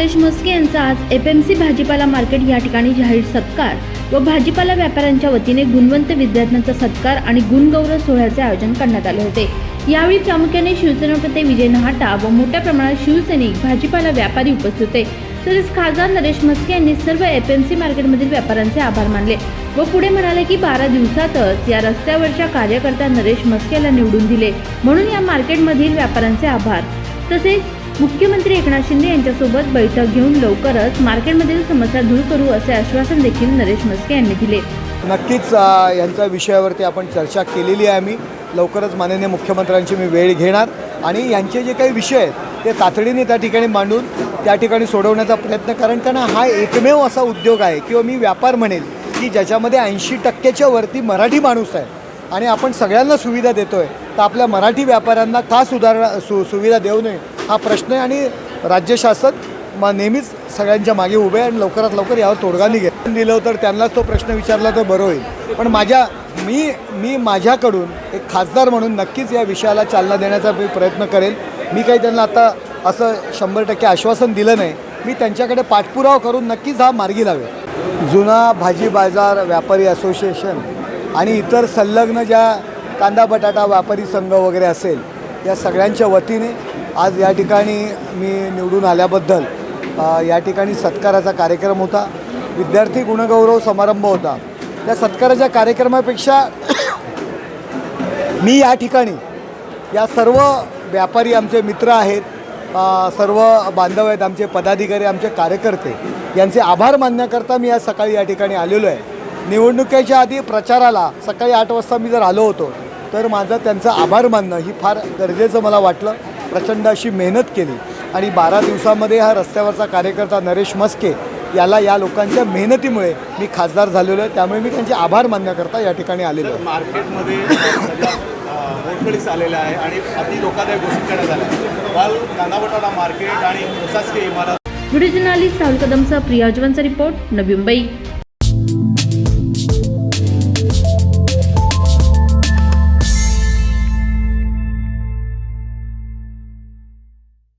नरेश म्हस्के यांचा आज F M C भाजीपाला मार्केट या ठिकाणी जाहीर सत्कार व भाजीपाला व्यापाऱ्यांच्या वतीने गुणवंत विद्यार्थ्यांचा सत्कार आणि गुणगौरव सोहळ्याचे आयोजन करण्यात आले होते. यावेळी प्रामुख्याने शिवसेनाप्रते विजय नहाटा व मोठ्या प्रमाणात शिवसैनिक भाजीपाला व्यापारी उपस्थित होते. तसेच खासदार नरेश म्हस्के यांनी सर्व एफ एम सी मार्केटमधील व्यापाऱ्यांचे आभार मानले व पुढे म्हणाले की बारा दिवसातच या रस्त्यावरच्या कार्यकर्त्या नरेश म्हस्केला निवडून दिले. म्हणून या मार्केटमधील व्यापाऱ्यांचे आभार. तसेच मुख्यमंत्री एकनाथ शिंदे यांच्यासोबत बैठक घेऊन लवकरच मार्केटमधील समस्या दूर करू असे आश्वासन देखील नरेश म्हस्के यांनी दिले. नक्कीच यांच्या विषयावरती आपण चर्चा केलेली आहे आम्ही. लवकरच माननीय मुख्यमंत्र्यांची मी वेळ घेणार. आणि यांचे जे काही विषय आहेत ते तातडीने त्या ठिकाणी मांडून त्या ठिकाणी सोडवण्याचा प्रयत्न कारण त्यांना हा एकमेव असा उद्योग आहे. किंवा मी व्यापार म्हणेल की ज्याच्यामध्ये ऐंशी टक्क्याच्या वरती मराठी माणूस आहे. आणि आपण सगळ्यांना सुविधा देतो आहे तर आपल्या मराठी व्यापाऱ्यांना का सुधारणा सु सुविधा देऊ नये? हा प्रश्न आहे आणि राज्य शासन मा नेहमीच सगळ्यांच्या मागे उभे आहे आणि लवकरात लवकर यावर तोडगा निघेल. दिलं तर त्यांनाच तो प्रश्न विचारला तर बरं होईल. पण माझ्या मी मी माझ्याकडून एक खासदार म्हणून नक्कीच या विषयाला चालना देण्याचा मी प्रयत्न करेल. मी काही त्यांना आता असं शंभर टक्के आश्वासन दिलं नाही. मी त्यांच्याकडे पाठपुरावा करून नक्कीच हा मार्गी लावेल. जुना भाजी बाजार व्यापारी असोसिएशन आणि इतर संलग्न ज्या कांदा बटाटा व्यापारी संघ वगैरे असेल या सगळ्यांच्या वतीने आज या ठिकाणी मी निवडून आल्याबद्दल या ठिकाणी सत्काराचा कार्यक्रम होता. विद्यार्थी गुणगौरव समारंभ होता. त्या सत्काराच्या कार्यक्रमापेक्षा मी या ठिकाणी या सर्व व्यापारी आमचे मित्र आहेत सर्व बांधव आहेत आमचे पदाधिकारी आमचे कार्यकर्ते यांचे आभार मानण्याकरता मी आज सकाळी या ठिकाणी आलेलो आहे. निवडणुकीच्या आधी प्रचाराला सकाळी आठ वाजता मी जर आलो होतो तर माझं त्यांचं आभार मानणं ही फार गरजेचं मला वाटलं. प्रचंड अशी मेहनत केली. आणि बारा दिवसामध्ये हा रस्त्यावरचा कार्यकर्ता नरेश मस्के याला या लोकांच्या मेहनतीमुळे मी खासदार झालेलो आहे. त्यामुळे मी त्यांचे आभार मानण्याकरता या ठिकाणी आलेलो आहे. मार्केटमध्ये सध्या मोडकळीस आलेलं आहे आणि अति धोकादायक घोषित करण्यात आल्या काल बटाटा मार्केट आणि प्रशासकीय इमारत video journalist Rahul report Navi Mumbai.